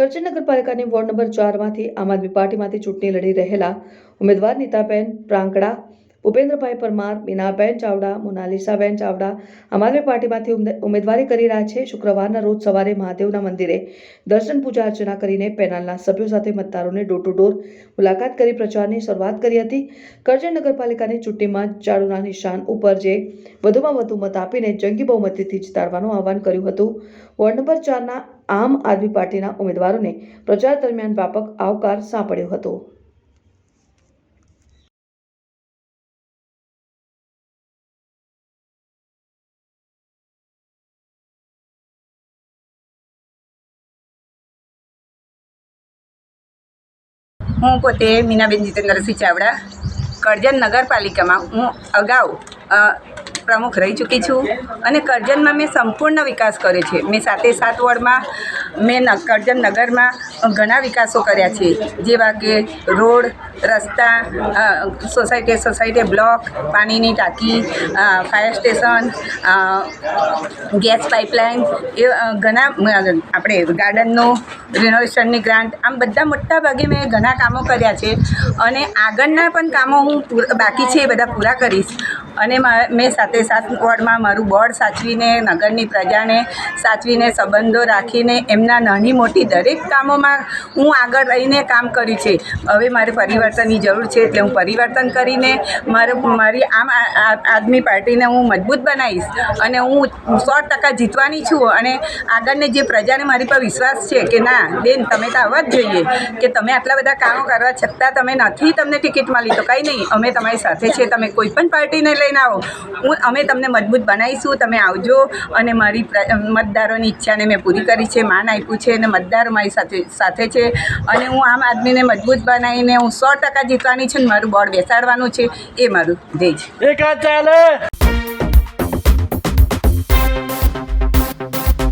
કરજણ નગરપાલિકાની ward number ચારમાંથી આમ આદમી પાર્ટીમાંથી ચૂંટણી લડી રહેલા ઉમેદવાર નીતાબેન પ્રાંકડા ભૂપેન્દ્રભાઈ પરમાર, મીનાબેન ચાવડા, મોનાલિસાબેન ચાવડા આમ આદમી પાર્ટીમાંથી ઉમેદવારી કરી રહ્યા છે. શુક્રવારના રોજ સવારે મહાદેવના મંદિરે દર્શન, પૂજા અર્ચના કરીને પેનલના સભ્યો સાથે મતદારોને ડોર ટુ ડોર મુલાકાત કરી પ્રચારની શરૂઆત કરી હતી. કરજણ નગરપાલિકાની ચૂંટણીમાં ઝાડુના નિશાન ઉપર જે વધુમાં વધુ મત આપીને જંગી બહુમતીથી જીતાડવાનું આહવાન કર્યું હતું, વોર્ડ નંબર ચારના આમ આદમી પાર્ટીના ઉમેદવારોને પ્રચાર દરમિયાન વ્યાપક આવકાર સાંપડ્યો હતો. હું પોતે મીનાબેન જીતેન્દ્રસિંહ ચાવડા, કરજણ નગરપાલિકામાં હું અગાઉ પ્રમુખ રહી ચૂકી છું અને કરજણમાં મેં સંપૂર્ણ વિકાસ કર્યો છે. મેં સાતે સાત વોર્ડમાં, મેં કરજણ નગરમાં ઘણા વિકાસો કર્યા છે. જેવા કે રોડ, રસ્તા સોસાયટી સોસાયટી બ્લોક, પાણીની ટાંકી ફાયર સ્ટેશન ગેસ પાઇપલાઇન, એ ઘણા આપણે ગાર્ડનનું રિનોવેશનની ગ્રાન્ટ આમ બધા મોટા ભાગે મેં ઘણા કામો કર્યા છે. અને આગળના પણ કામો હું બાકી છે એ બધા પૂરા કરીશ. અને મા- સાથે સાત વોર્ડમાં મારું બોર્ડ સાચવીને, નગરની પ્રજાને સાચવીને, સંબંધો રાખીને, એમના નાની મોટી દરેક કામોમાં હું આગળ રહીને કામ કર્યું છે. હવે મારે પરિવર્તનની જરૂર છે એટલે હું પરિવર્તન કરીને મારે મારી આમ આદમી પાર્ટીને હું મજબૂત બનાવીશ અને હું સો ટકા જીતવાની છું અને આગળને જે પ્રજાને મારી પર વિશ્વાસ છે કે ના, બેન, તમે તો આવવા જ જોઈએ કે તમે આટલા બધા કામો કરવા છતાં તમે નથી તમને ટિકિટ મળી તો કંઈ નહીં, અમે તમારી સાથે છે તમે કોઈ પણ પાર્ટીને લઈને આવો. હું, અમે તમને મજબૂત બનાવીશું, તમે આવજો અને મારી મતદારોની ઈચ્છાને મેં પૂરી કરી છે, માન આપ્યું છે અને મતદારો મારી સાથે સાથે છે. અને હું આમ આદમીને મજબૂત બનાવીને હું સો ટકા જીતવાની છું ને મારું બોર્ડ બેસાડવાનું છે, એ મારું ધ્યેય છે.